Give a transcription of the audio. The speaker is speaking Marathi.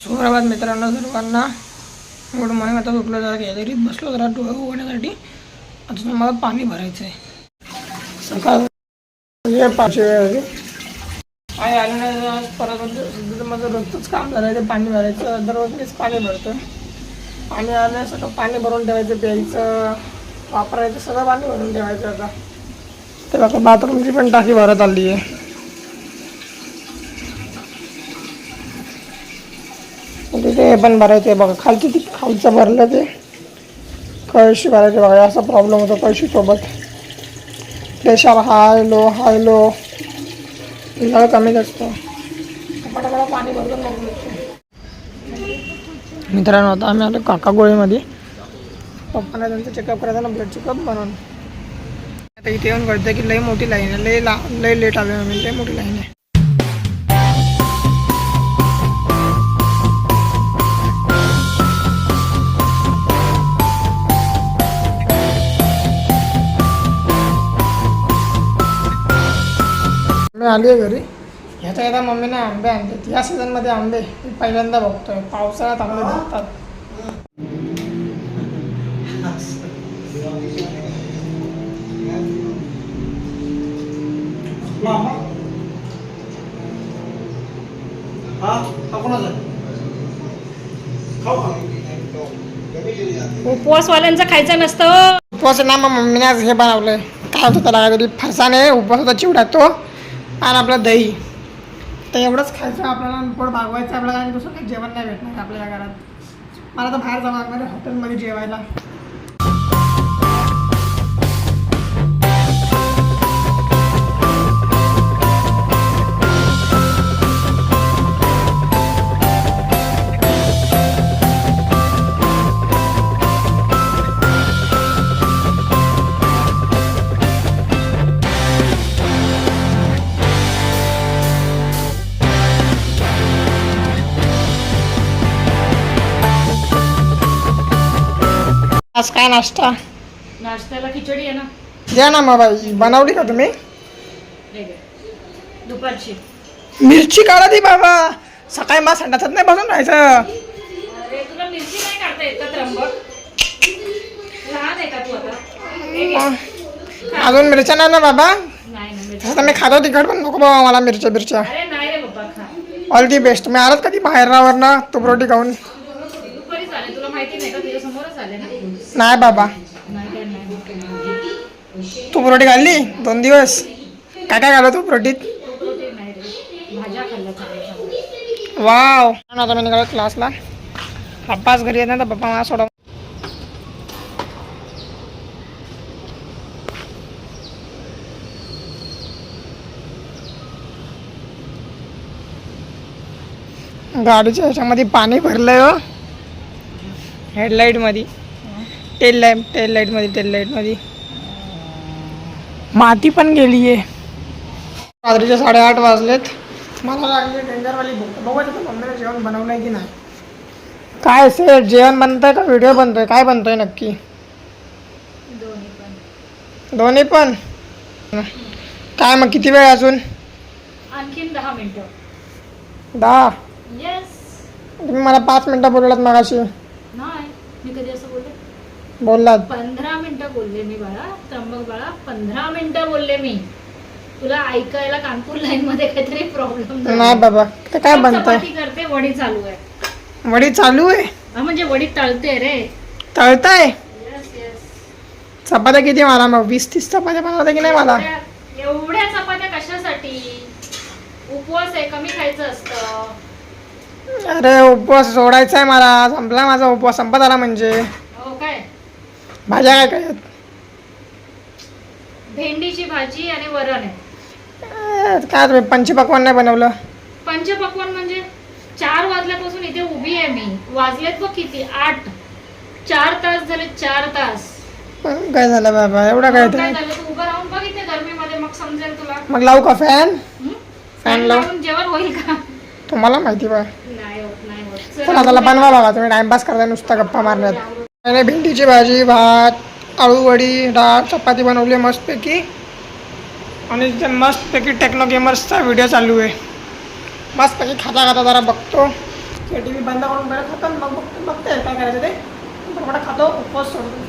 सुप्रभात मित्रांनो सर्वांना गुड मॉर्निंग. आता झोपलं जरा गॅलरीत बसलो जरा डोळे उघडण्यासाठी. अजून मला पाणी भरायचं आहे सकाळ पाचशे वेळ आली. पाणी आलं नाही परत म्हणजे माझं रोजच काम झालं ते पाणी भरायचं. दररोज मीच पाणी भरतो पाणी आलं सगळं पाणी भरून ठेवायचं प्यायचं वापरायचं सगळं पाणी भरून ठेवायचं आता. ते बघा बाथरूमची पण टाकी भरत आली आहे तिथे हे पण भरायचं आहे बघा. खालची ती खालचं भरलं ते. कळशी भरायचे बघा. असा प्रॉब्लेम होतो कळशीसोबत. Pressure high low high low जरा कमीच असतं. पाणी. मित्रांनो आता आम्ही आलो काका गोळीमध्ये. पप्पाला त्यांचं चेकअप करायचं ना ब्लड चेकअप म्हणून आता इथे येऊन कळतं की लई मोठी लाईन आहे. लई ला लई लेट आलो आम्ही. लई मोठी लाईन आहे. मी आली आहे घरी. ह्याच्या येता मम्मीने आंबे आणले. या सीझनमध्ये आंबे मी पहिल्यांदा बघतोय. पावसाळ्यात आंबे भेटतात उपवासवाल्यांचं खायचं नसतं. उपवास ना मग मम्मीने आज हे बनवलंय. काय होतं त्याला? काहीतरी फरसाने उपवास होता चिवडा तो. आणि आपलं दही. तर एवढंच खायचं आपल्याला पोट भागवायचं आपल्याला आणि दुसरं काही जेवण नाही भेटणार आपल्या या घरात. मला तर बाहेर जावं लागणार हॉटेलमध्ये जेवायला. आज काय नाश्ता? नाश्त्याला खिचडी आहे ना. द्या ना मग बाई बनवली का तुम्ही? हे घे. दुपारची. मिरची काढा ती बाबा. सकाळी मला संडासात नाही बसून राहायचं. अरे तुला मिरची नाही काढता येत का त्र्यंबक? लहान आहे का तू आता? हे घे. मग अजून मिरच्या नाही ना बाबा? नाही ना मिरची. तसं मी खातो तिखट पण नको बाबा मला मिरच्या बिरच्या अरे नाही रे बाबा खा. ऑल दी बेस्ट मी आलात कधी बाहेर ना तू रोटी खाऊन. तुला माहिती नाही का तुझ्या समोरच आले ना नाही बाबा. तू रोटी खाल्ली? दोन दिवस. काय काय खाल्लं तू रोटीत वाव. आता मी निघालो क्लासला पप्पाच घरी येत नाही तर पप्पा मला सोडव गाडीच्या ह्याच्यामध्ये पाणी भरलंय हो. हेडलाईटमध्ये टेल लाइट टेल लाईटमध्ये टेल लाईटमध्ये माती पण गेली आहे रात्रीचे साडेआठ वाजलेत. मला लागली डेंजरवाली भूक बघू आता मम्मीने जेवण बनवलंय की नाही. काय सेट जेवण बनतंय का व्हिडिओ बनतोय? काय बनतोय नक्की? दोन्ही पण. दोन्ही पण काय मग किती वेळ अजून? आणखीन दहा मिनिटं. दहा? येस तुम्ही मला पाच मिनटं बोललात मगाशी नाही मी कधी असं बोलले बोललात पंधरा मिनिटं बोलले मी बाळा त्र्यंबक बाळा पंधरा मिनिटं बोलले मी. तुला ऐकायला कानपूर लाईन मध्ये काहीतरी प्रॉब्लेम नाही बाबा ते काय बनतंय? चपाती करते वडी चालू आहे. वडी चालू आहे? हा, म्हणजे वडी तळते रे. तळताय? चपात्या किती मला मग? वीस तीस चपात्या बनवता की नाही मला? एवढ्या चपात्या कशासाठी? उपवास आहे कमी खायचं असतं. अरे उपवास सोडायचा आहे मला. संपला माझा उपवास संपत आला म्हणजे. भाज्या काय काय आहेत? भेंडीची भाजी आणि वरण आहे. अं, काय तुम्ही पंचपक्वान नाही बनवलं. पंचपक्वान म्हणजे चार वाजल्यापासून इथे उभी आहे मी. वाजलेत बघ किती? आठ. चार तास झाले चार तास. पण काय झालं बाबा? एवढं काय मग काय ते झालं? तू उभं राहून बघ इथे गरमीमध्ये मग समजेल तुला. मग लावू का फॅन हं? फॅन लाव. लावून जेवण होईल का? तुम्हाला माहिती बा. नाही होत नाही होत. चल, चला बनवा बघा तुम्ही टाइमपास करताय नुसता गप्पा मारण्यात. आणि भेंडीची भाजी भात आळूवडी डाळ चपाती बनवली मस्तपैकी. आणि ते मस्तपैकी टेक्नो गेमर्सचा व्हिडिओ चालू आहे. मस्तपैकी खाता खाता जरा बघतो. टी व्ही बंद करून पहिले खातो मग बघतो बघते काय करायचं ते. बरोबर खातो उपवास सोडतो.